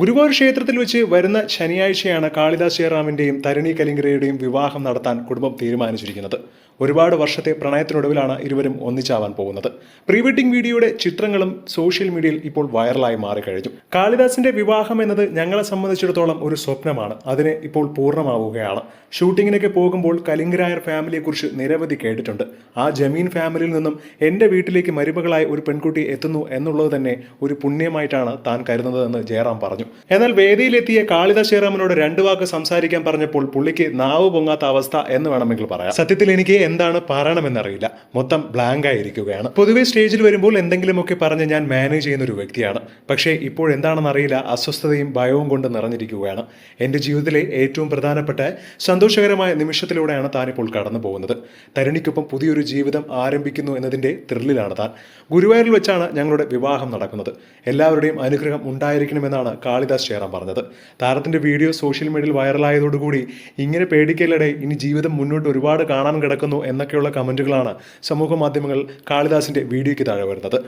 ഗുരുവായൂർ ക്ഷേത്രത്തിൽ വെച്ച് വരുന്ന ശനിയാഴ്ചയാണ് കാളിദാസ് ജയറാമിന്റെയും തരണി കലിംഗരയുടെയും വിവാഹം നടത്താൻ കുടുംബം തീരുമാനിച്ചിരിക്കുന്നത്. ഒരുപാട് വർഷത്തെ പ്രണയത്തിനൊടുവിലാണ് ഇരുവരും ഒന്നിച്ചാവാൻ പോകുന്നത്. പ്രീ വീഡിയോയുടെ ചിത്രങ്ങളും സോഷ്യൽ മീഡിയയിൽ ഇപ്പോൾ വൈറലായി മാറിക്കഴിഞ്ഞു. കാളിദാസിന്റെ വിവാഹം എന്നത് ഞങ്ങളെ സംബന്ധിച്ചിടത്തോളം ഒരു സ്വപ്നമാണ്. അതിനെ ഇപ്പോൾ പൂർണമാവുകയാണ്. ഷൂട്ടിങ്ങിനൊക്കെ പോകുമ്പോൾ കലിംഗരായർ ഫാമിലിയെക്കുറിച്ച് നിരവധി കേട്ടിട്ടുണ്ട്. ആ ജമീൻ ഫാമിലിയിൽ നിന്നും എന്റെ വീട്ടിലേക്ക് മരുമകളായ ഒരു പെൺകുട്ടി എത്തുന്നു എന്നുള്ളത് തന്നെ ഒരു പുണ്യമായിട്ടാണ് താൻ കരുതുന്നതെന്ന് ജയറാം പറഞ്ഞു. എന്നാൽ വേദിയിലെത്തിയ കാളിദാസ് ജയറാമിനോട് രണ്ടു വാക്ക് സംസാരിക്കാൻ പറഞ്ഞപ്പോൾ പുള്ളിക്ക് നാവ് പൊങ്ങാത്ത അവസ്ഥ എന്ന് വേണമെങ്കിൽ പറയാം. സത്യത്തിൽ എനിക്ക് എന്താണ് പറയണമെന്നറിയില്ല. മൊത്തം ബ്ലാങ്ക് ആയിരിക്കുകയാണ്. പൊതുവെ സ്റ്റേജിൽ വരുമ്പോൾ എന്തെങ്കിലുമൊക്കെ പറഞ്ഞ് ഞാൻ മാനേജ് ചെയ്യുന്ന ഒരു വ്യക്തിയാണ്. പക്ഷേ ഇപ്പോൾ എന്താണെന്ന് അറിയില്ല. അസ്വസ്ഥതയും ഭയവും കൊണ്ട് നിറഞ്ഞിരിക്കുകയാണ്. എന്റെ ജീവിതത്തിലെ ഏറ്റവും പ്രധാനപ്പെട്ട സന്തോഷകരമായ നിമിഷത്തിലൂടെയാണ് താനിപ്പോൾ കടന്നു പോകുന്നത്. തരുണിക്കൊപ്പം പുതിയൊരു ജീവിതം ആരംഭിക്കുന്നു എന്നതിന്റെ ത്രില്ലിലാണ് താൻ. ഗുരുവായൂരിൽ വെച്ചാണ് ഞങ്ങളുടെ വിവാഹം നടക്കുന്നത്. എല്ലാവരുടെയും അനുഗ്രഹം ഉണ്ടായിരിക്കണമെന്നാണ് കാളിദാസ് ചേരാൻ പറഞ്ഞത്. താരത്തിന്റെ വീഡിയോ സോഷ്യൽ മീഡിയയിൽ വൈറലായതോടുകൂടി ഇങ്ങനെ പേടിക്കലടെ ഇനി ജീവിതം മുന്നോട്ട് ഒരുപാട് കാണാൻ കിടക്കുന്നു എന്നൊക്കെയുള്ള കമന്റുകളാണ് സമൂഹ മാധ്യമങ്ങൾ കാളിദാസിന്റെ വീഡിയോയ്ക്ക് താഴെ വരുന്നത്.